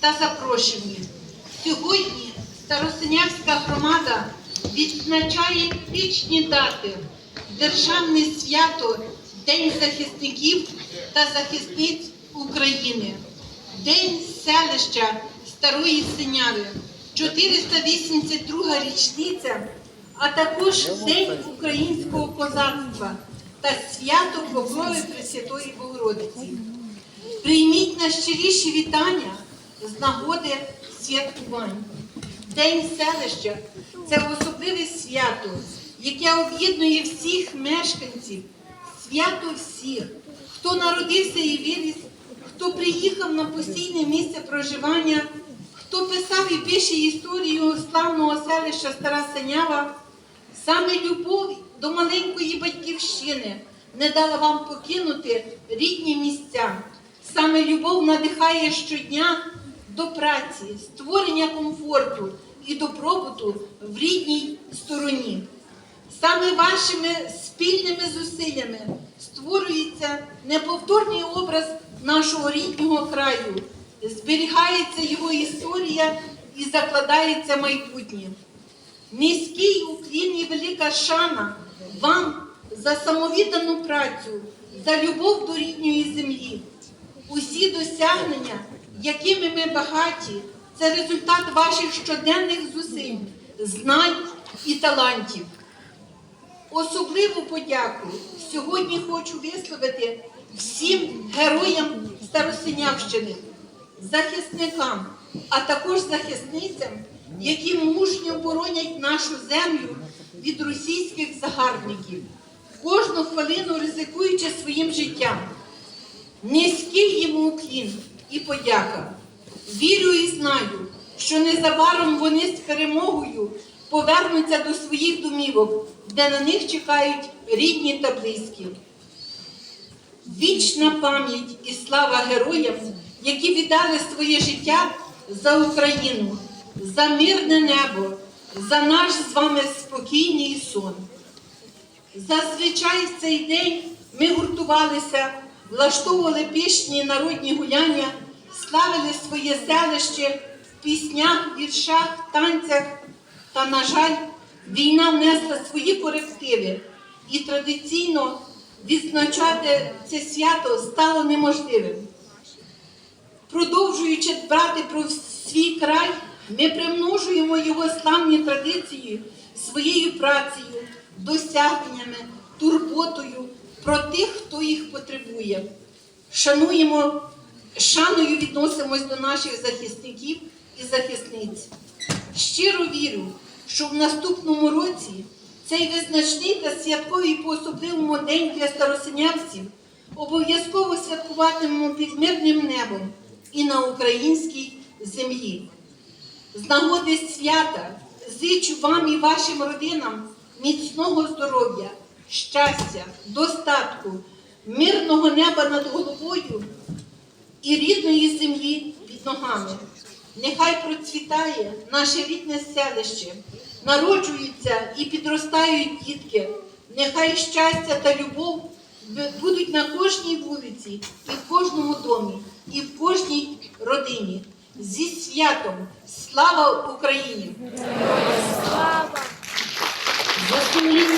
та запрошені. Сьогодні Старосинявська громада відзначає вічні дати, Державне свято День захисників та захисниць України, День селища Старої Синяви, 482 річниця, а також День українського козацтва та свято Покрови Пресвятої Богородиці. Прийміть найщиріші вітання з нагоди святкувань. День селища це особливе свято, яке об'єднує всіх мешканців, свято всіх, хто народився і виріс, хто приїхав на постійне місце проживання, хто писав і пише історію славного селища Стара Синява. Саме любов до маленької батьківщини не дала вам покинути рідні місця. Саме любов надихає щодня до праці, створення комфорту і добробуту в рідній стороні. Саме вашими спільними зусиллями створюється неповторний образ нашого рідного краю, зберігається його історія і закладається майбутнє. Низький уклін і велика шана вам за самовіддану працю, за любов до рідної землі. Усі досягнення, якими ми багаті, це результат ваших щоденних зусиль, знань і талантів. Особливу подяку сьогодні хочу висловити всім героям Старосинявщини, захисникам, а також захисницям, які мужньо боронять нашу землю від російських загарбників, кожну хвилину ризикуючи своїм життям. Низький їм уклін і подяка. Вірю і знаю, що незабаром вони з перемогою повернуться до своїх домівок, де на них чекають рідні та близькі. Вічна пам'ять і слава героям, які віддали своє життя за Україну, за мирне небо, за наш з вами спокійний сон. Зазвичай в цей день ми гуртувалися, влаштовували пішні народні гуляння, славили своє селище в піснях, віршах, танцях. Та, на жаль, війна внесла свої корективи, і традиційно відзначати це свято стало неможливим. Продовжуючи дбати про свій край, ми примножуємо його славні традиції своєю працею, досягненнями, турботою про тих, хто їх потребує. Шануємо, шаною відносимось до наших захисників і захисниць. Щиро вірю, що в наступному році цей визначний та святковий по особливому день для старосинявців обов'язково святкуватимемо під мирним небом і на українській землі. З нагоди свята зичу вам і вашим родинам міцного здоров'я, щастя, достатку, мирного неба над головою і рідної землі під ногами. Нехай процвітає наше рідне селище, народжуються і підростають дітки. Нехай щастя та любов будуть на кожній вулиці, і в кожному домі, і в кожній родині. Зі святом! Слава Україні! Сумлінну